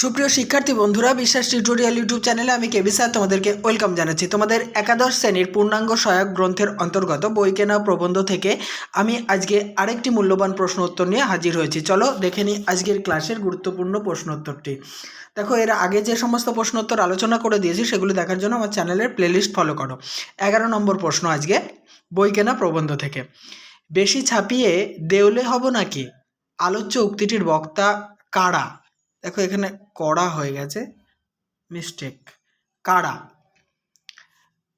সুপ্রিয় শিক্ষার্থী বন্ধুরা, বিশ্বাস টিউটোরিয়াল ইউটিউব চ্যানেলে আমি কেবি স্যার তোমাদেরকে ওয়েলকাম জানাচ্ছি। তোমাদের একাদশ শ্রেণির পূর্ণাঙ্গ সহায়ক গ্রন্থের অন্তর্গত বই কেনা প্রবন্ধ থেকে আমি আজকে আরেকটি মূল্যবান প্রশ্ন উত্তর নিয়ে হাজির হয়েছি। চলো দেখে নিই আজকের ক্লাসের গুরুত্বপূর্ণ প্রশ্ন উত্তরটি। দেখো, এর আগে যে সমস্ত প্রশ্ন উত্তর আলোচনা করে দিয়েছি, সেগুলো দেখার জন্য আমার চ্যানেলের প্লেলিস্ট ফলো করো। এগারো নম্বর প্রশ্ন আজকে, বই কেনা প্রবন্ধ থেকে। বেশি ছাপিয়ে দেউলে হব নাকি? আলোচ্য উক্তিটির বক্তা কারা? দেখো এখানে কড়া হয়ে গেছে। মিস্টেক কারা?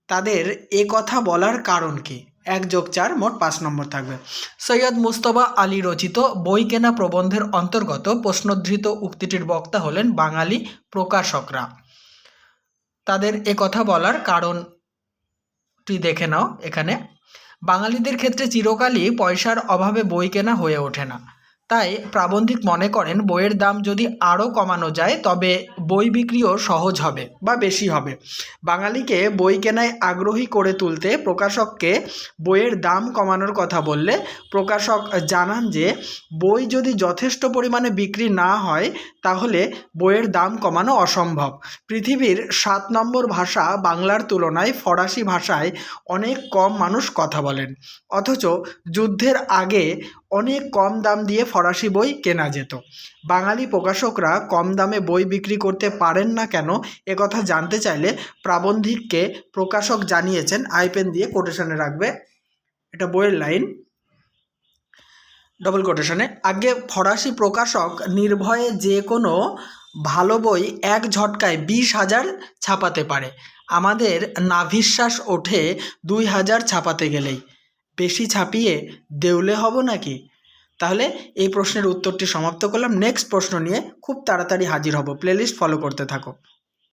তাদের এ কথা বলার কারণ কি? এক যোগ চার, মোট পাঁচ নম্বর থাকবে। সৈয়দ মুস্তফা আলী রচিত বই কেনা প্রবন্ধের অন্তর্গত প্রশ্নোদ্ধৃত উক্তিটির বক্তা হলেন বাঙালি প্রকাশকরা। তাদের এ কথা বলার কারণটি দেখে নাও এখানে। বাঙালিদের ক্ষেত্রে চিরকালই পয়সার অভাবে বই কেনা হয়ে ওঠে না। তাই প্রাবন্ধিক মনে করেন বইয়ের দাম যদি আরও কমানো যায় তবে বই বিক্রিও সহজ হবে বা বেশি হবে। বাঙালিকে বই কেনায় আগ্রহী করে তুলতে প্রকাশককে বইয়ের দাম কমানোর কথা বললে প্রকাশক জানান যে, বই যদি যথেষ্ট পরিমাণে বিক্রি না হয়, তাহলে বইয়ের দাম কমানো অসম্ভব। পৃথিবীর সাত নম্বর ভাষা বাংলার তুলনায় ফরাসি ভাষায় অনেক কম মানুষ কথা বলেন। অথচ যুদ্ধের আগে অনেক কম দাম দিয়ে ফরাসি বই কেনা যেত। বাঙালি প্রকাশকরা কম দামে বই বিক্রি করতে পারেন না কেন একথা জানতে চাইলে প্রাবন্ধিককে প্রকাশক জানিয়েছেন, আইপেন দিয়ে কোটেশনে রাখবে। এটা বইয়ের লাইন। ডবল কোটেশনে আগে ফরাসি প্রকাশক নির্ভয়ে যে কোনো ভালো বই এক ঝটকায় বিশ হাজার ছাপাতে পারে। আমাদের নাভিশ্বাস ওঠে দুই হাজার ছাপাতে গেলেই। বেশি ছাপিয়ে দেউলে হব নাকি? তাহলে এই প্রশ্নের উত্তরটি সমাপ্ত করলাম। নেক্সট প্রশ্ন নিয়ে খুব তাড়াতাড়ি হাজির হব। প্লেলিস্ট ফলো করতে থাকো।